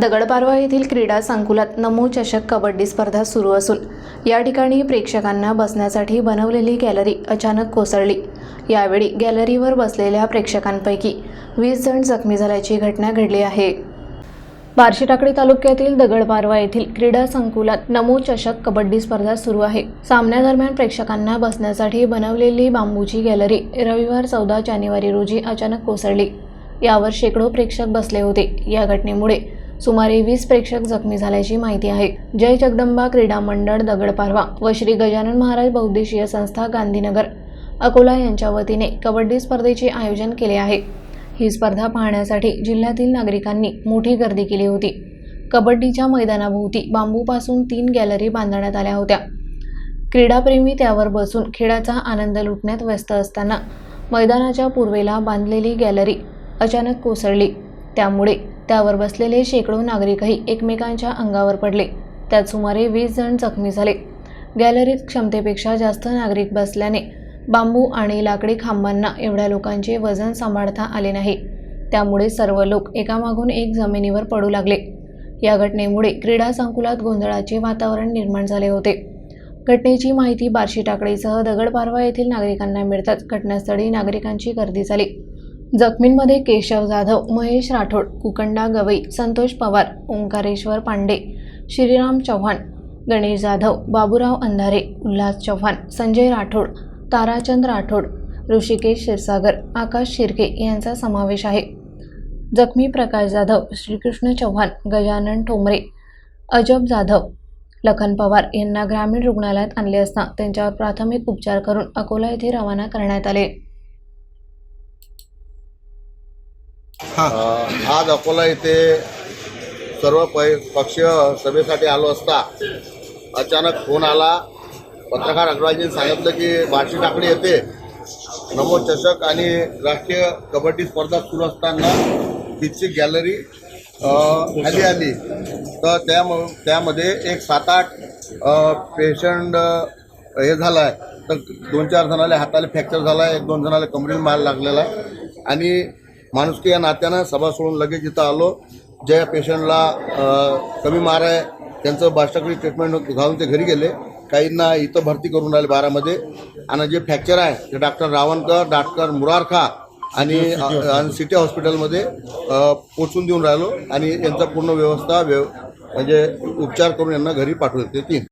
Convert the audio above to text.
दगडपारवा येथील क्रीडा संकुलात नमो चषक कबड्डी स्पर्धा सुरू असून या ठिकाणी प्रेक्षकांना बसण्यासाठी बनवलेली गॅलरी अचानक कोसळली. यावेळी गॅलरीवर बसलेल्या प्रेक्षकांपैकी वीस जण जखमी झाल्याची घटना घडली आहे. बार्शी टाकळी तालुक्यातील दगडपारवा येथील क्रीडा संकुलात नमो चषक कबड्डी स्पर्धा सुरू आहे. सामन्यादरम्यान प्रेक्षकांना बसण्यासाठी बनवलेली बांबूची गॅलरी रविवार चौदा जानेवारी रोजी अचानक कोसळली. यावर शेकडो प्रेक्षक बसले होते. या घटनेमुळे सुमारे वीस प्रेक्षक जखमी झाल्याची माहिती आहे. जय जगदंबा क्रीडा मंडळ दगडपारवा व श्री गजानन महाराज बहुद्देशीय संस्था गांधीनगर. अकोला यांच्या वतीने कबड्डी स्पर्धेचे आयोजन केले आहे. ही स्पर्धा पाहण्यासाठी जिल्ह्यातील नागरिकांनी मोठी गर्दी केली होती. कबड्डीच्या मैदानाभोवती बांबूपासून तीन गॅलरी बांधण्यात आल्या होत्या. क्रीडाप्रेमी त्यावर बसून खेळाचा आनंद लुटण्यात व्यस्त असताना मैदानाच्या पूर्वेला बांधलेली गॅलरी अचानक कोसळली. त्यामुळे त्यावर बसलेले शेकडो नागरिकही एकमेकांच्या अंगावर पडले. त्यात सुमारे वीस जण जखमी झाले. गॅलरीत क्षमतेपेक्षा जास्त नागरिक बसल्याने बांबू आणि लाकडी खांबांना एवढ्या लोकांचे वजन सांभाळता आले नाही. त्यामुळे सर्व लोक एकामागून एक जमिनीवर पडू लागले. या घटनेमुळे क्रीडा संकुलात गोंधळाचे वातावरण निर्माण झाले होते. घटनेची माहिती बार्शी टाकळीसह दगडपारवा येथील नागरिकांना मिळताच घटनास्थळी नागरिकांची गर्दी झाली. जखमींमध्ये केशव जाधव महेश राठोड कुकंडा गवई संतोष पवार ओंकारेश्वर पांडे श्रीराम चव्हाण गणेश जाधव बाबूराव अंधारे उल्हास चव्हाण संजय राठोड ताराचंद राठोड ऋषिकेश क्षीरसागर आकाश शिर्के यांचा समावेश आहे. जखमी प्रकाश जाधव श्रीकृष्ण चव्हाण गजानन ठोंबरे अजब जाधव लखन पवार यांना ग्रामीण रुग्णालयात आणले असता त्यांच्यावर प्राथमिक उपचार करून अकोला येथे रवाना करण्यात आले. आज अकोला येथे सर्व प पक्षीय सभेसाठी आलो असता अचानक फोन आला. पत्रकार अग्रवालजींनी सांगितलं की बार्शी टाकडी येथे नमो चषक आणि राष्ट्रीय कबड्डी स्पर्धा सुरू असताना तिची गॅलरी खाली आली. तर त्या त्यामध्ये एक सात आठ पेशंट हे झालं आहे तर दोन चार जणाला हाताला फ्रॅक्चर झाला आहे एक दोन जणाला कमरेला मार लागलेला आहे. आणि माणुसकी या नात्यानं सभा सोडून लगेच इथं आलो. ज्या पेशंटला कमी मार आहे त्यांचं बाष्टाकडे ट्रीटमेंट घालून ते घरी गेले. काहींना इथं भरती करून राहिले बारामध्ये. आणि जे फ्रॅक्चर आहे ते डॉक्टर रावणकर डॉक्टर मुरारखा आणि सिटी हॉस्पिटलमध्ये पोचून देऊन राहिलो. आणि यांचा पूर्ण व्यवस्था व्यव म्हणजे उपचार करून यांना घरी पाठवून देते तीन.